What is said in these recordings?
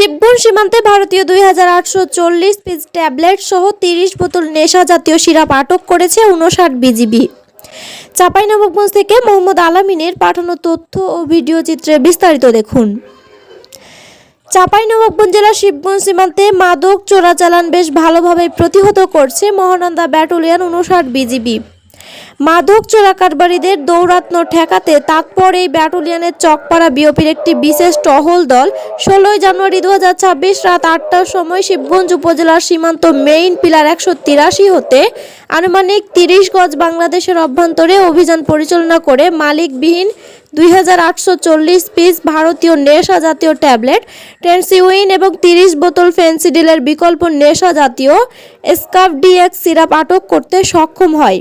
শিবপুর সীমান্তে ভারতীয় দুই হাজার আটশো চল্লিশ পিস ট্যাবলেট সহ তিরিশ বোতল নেশা জাতীয় সিরাপ আটক করেছে উনষাট বিজিবি। চাঁপাইনবাবগঞ্জ থেকে মোহাম্মদ আলামিনের পাঠানো তথ্য ও ভিডিও চিত্রে বিস্তারিত দেখুন। চাঁপাইনবাবগঞ্জ জেলার শিবগঞ্জ সীমান্তে মাদক চোরাচালান বেশ ভালোভাবে প্রতিহত করছে মহানন্দা ব্যাটালিয়ন উনষাট বিজিবি। মাদক চোরা কারবারিদের দৌরাত্ম্য ঠেকাতে তাৎপর এই ব্যাটালিয়নের চকপাড়া বিওপির একটি বিশেষ টহল দল ষোলোই জানুয়ারি দু হাজার ছাব্বিশ রাত আটটার সময় শিবগঞ্জ উপজেলার সীমান্ত মেইন পিলার একশো তিরাশি হতে আনুমানিক তিরিশ গজ বাংলাদেশের অভ্যন্তরে অভিযান পরিচালনা করে মালিকবিহীন দুই হাজার আটশো চল্লিশ পিস ভারতীয় নেশা জাতীয় ট্যাবলেট, টেনসিউইন এবং তিরিশ বোতল ফেন্সিডিলের বিকল্প নেশা জাতীয় স্কাফ ডিএক্স সিরাপ আটক করতে সক্ষম হয়।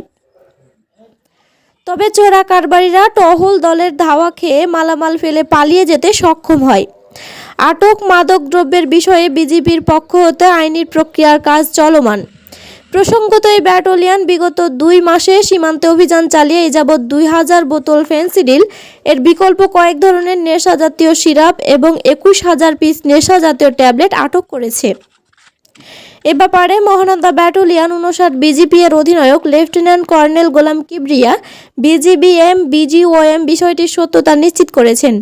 তবে চোরা কারবারিরা টহল দলের ধাওয়া খেয়ে মালামাল ফেলে পালিয়ে যেতে সক্ষম হয়। আটক মাদক দ্রব্যের বিষয়ে বিজিবির পক্ষ হতে আইনি প্রক্রিয়ার কাজ চলমান। প্রসঙ্গত এই ব্যাটালিয়ন বিগত দুই মাসে সীমান্তে অভিযান চালিয়ে যাবৎ দুই হাজার বোতল ফেন্সিডিল, এর বিকল্প কয়েক ধরনের নেশা জাতীয় সিরাপ এবং একুশ হাজার পিস নেশা জাতীয় ট্যাবলেট আটক করেছে। এ ব্যাপারে মহানন্দা ব্যাটালিয়ান উনষাট বিজিপি এর অধিনায়ক lieutenant colonel Golam Kibria BGBM BGOM বিষয়টির সত্যতা নিশ্চিত করেছেন।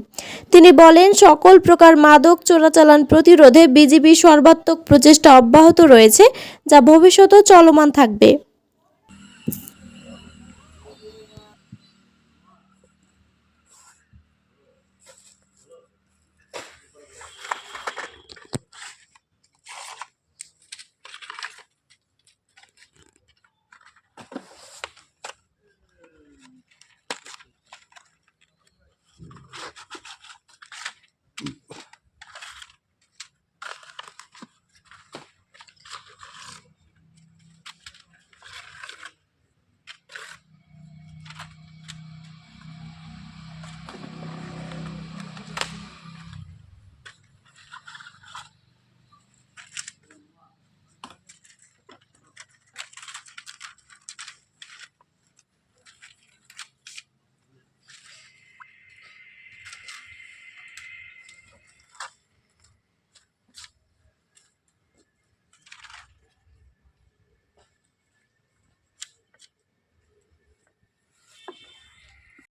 তিনি বলেন, সকল প্রকার মাদক চোরাচালান প্রতিরোধে বিজিবি সর্বাত্মক প্রচেষ্টা অব্যাহত রয়েছে, যা ভবিষ্যতেও চলমান থাকবে।